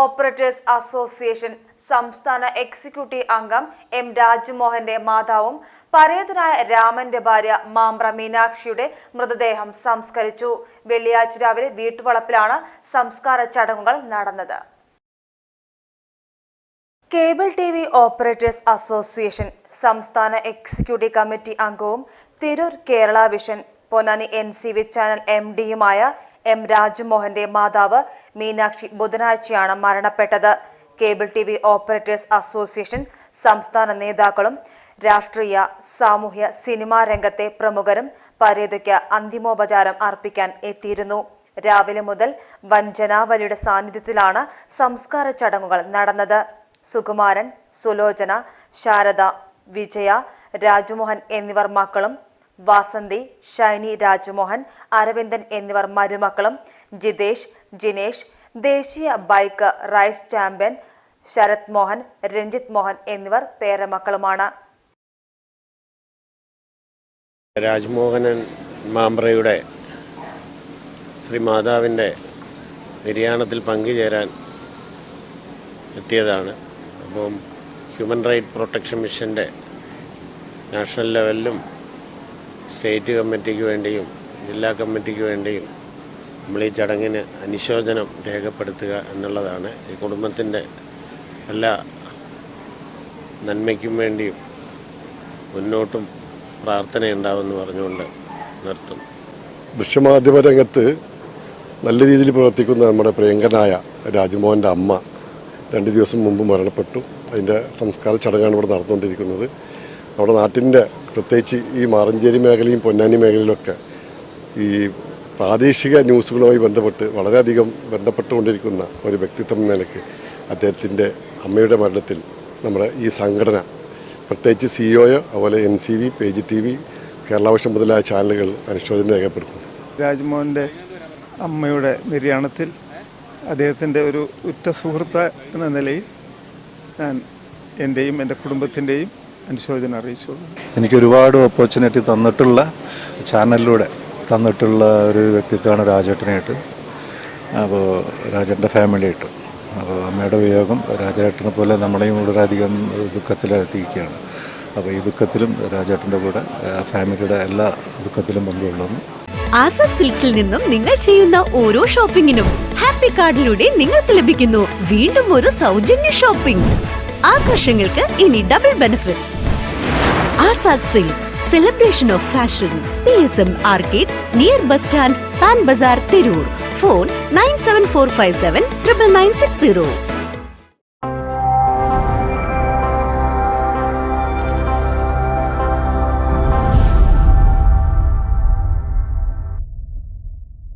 Operators association സംസ്ഥാന executive അംഗം M രാജ്മോഹന്റെ മാതാവും പരേതനായ രാമന്റെ ഭാര്യ മാമ്പ്ര മീനാക്ഷിയുടെ മൃതദേഹം സംസ്കരിച്ചു. വെള്ളിയാഴ്ച രാവിലെ വീട്ടുവളപ്പിലാണ് സംസ്കാര ചടങ്ങുകൾ നടന്നത്. Cable T V operators association സംസ്ഥാന എക്സിക്യൂട്ടീവ് കമ്മിറ്റി അംഗവും Tirur Kerala vision Ponnani N C V channel M ഡിയുമായ M രാജ്മോഹന്റെ മാതാവ് മീനാക്ഷി ബുധനാഴ്ചയാണ് മരണപ്പെട്ടത്. Cable T V operators association സംസ്ഥാന നേതാക്കളും രാഷ്ട്രീയ സാമൂഹ്യ സിനിമാ രംഗത്തെ പ്രമുഖരും പരേതയ്ക്ക് അന്തിമോപചാരം അർപ്പിക്കാൻ എത്തിയിരുന്നു. രാവിലെ മുതൽ വഞ്ചനാവലിയുടെ സാന്നിധ്യത്തിലാണ് സംസ്കാര ചടങ്ങുകൾ നടന്നത്. സുകുമാരൻ സുലോചന ശാരദ വിജയ രാജ്മോഹൻ എന്നിവർ മക്കളും വാസന്തി ഷൈനി രാജ്മോഹൻ അരവിന്ദൻ എന്നിവർ മരുമക്കളും ജിതേഷ് ജിനേഷ് ദേശീയ bike race champion Sarath Mohan Ranjith Mohan എന്നിവർ പേരമക്കളുമാണ്. രാജ്മോഹനൻ മാമ്പ്രയുടെ ശ്രീ മാതാവിന്റെ നിര്യാണത്തിൽ പങ്കുചേരാൻ എത്തിയതാണ്. അപ്പം ഹ്യൂമൻ റൈറ്റ് പ്രൊട്ടക്ഷൻ മിഷന്റെ നാഷണൽ ലെവലിലും സ്റ്റേറ്റ് കമ്മിറ്റിക്ക് വേണ്ടിയും ജില്ലാ കമ്മിറ്റിക്ക് വേണ്ടിയും നമ്മൾ ഈ ചടങ്ങിന് അനുശോചനം രേഖപ്പെടുത്തുക എന്നുള്ളതാണ്. ഈ കുടുംബത്തിന്റെ എല്ലാ നന്മയ്ക്കും വേണ്ടിയും മുന്നോട്ടും പ്രാർത്ഥനയുണ്ടാവുമെന്ന് പറഞ്ഞുകൊണ്ട് നിർത്തും ദൃശ്യമാധ്യമ രംഗത്ത് നല്ല രീതിയിൽ പ്രവർത്തിക്കുന്ന നമ്മുടെ പ്രിയങ്കനായ രാജ്മോഹന്റെ അമ്മ രണ്ട് ദിവസം മുമ്പ് മരണപ്പെട്ടു. അതിന്റെ സംസ്കാര ചടങ്ങാണ് ഇവിടെ നടന്നുകൊണ്ടിരിക്കുന്നത്. നമ്മുടെ നാട്ടിന്റെ പ്രത്യേകിച്ച് ഈ മാറഞ്ചേരി മേഖലയും പൊന്നാനി മേഖലയിലൊക്കെ ഈ പ്രാദേശിക ന്യൂസുകളുമായി ബന്ധപ്പെട്ട് വളരെയധികം ബന്ധപ്പെട്ടുകൊണ്ടിരിക്കുന്ന ഒരു വ്യക്തിത്വം എന്ന നിലയ്ക്ക് അദ്ദേഹത്തിന്റെ അമ്മയുടെ മരണത്തിൽ നമ്മുടെ ഈ സംഘടന പ്രത്യേകിച്ച് സി ഒയോ അതുപോലെ N C V page T V കേരളാവശ്യം മുതലായ ചാനലുകൾ അനുശോചനം രേഖപ്പെടുത്തുന്നു. രാജ്മോഹന്റെ അമ്മയുടെ നിര്യാണത്തിൽ അദ്ദേഹത്തിന്റെ ഒരു ഉറ്റ സുഹൃത്ത് എന്ന നിലയിൽ ഞാൻ എന്റെയും എന്റെ കുടുംബത്തിന്റെയും അനുശോചനം അറിയിച്ചുള്ളൂ. എനിക്ക് ഒരുപാട് ഓപ്പർച്യൂണിറ്റി തന്നിട്ടുള്ള ചാനലിലൂടെ തന്നിട്ടുള്ള ഒരു വ്യക്തിത്വമാണ് രാജേട്ടനായിട്ട് അപ്പോൾ രാജേട്ടന്റെ ഫാമിലിയായിട്ട് അപ്പോൾ അമ്മയുടെ വിയോഗം രാജേട്ടനെ പോലെ നമ്മളെയും വളരെയധികം ദുഃഖത്തിലെത്തിയിരിക്കുകയാണ്. അപ്പോൾ ഈ ദുഃഖത്തിലും രാജേട്ടന്റെ കൂടെ ഫാമിലിയുടെ എല്ലാ ദുഃഖത്തിലും പങ്കുകൊള്ളുന്നു. ആസാദ് സിൽക്സിൽ നിന്നും നിങ്ങൾ ചെയ്യുന്ന ഓരോ ഷോപ്പിംഗിനും ഹാപ്പി കാർഡിലൂടെ നിങ്ങൾക്ക് ലഭിക്കുന്നു. വീണ്ടും ഒരു സൗജന്യ ഷോപ്പിംഗ് ആഘോഷങ്ങൾക്ക് ഇനി double benefit Azad sales celebration of fashion P S M arcade near bus stand Pan Bazaar Tirur phone nine seven four five seven triple nine six zero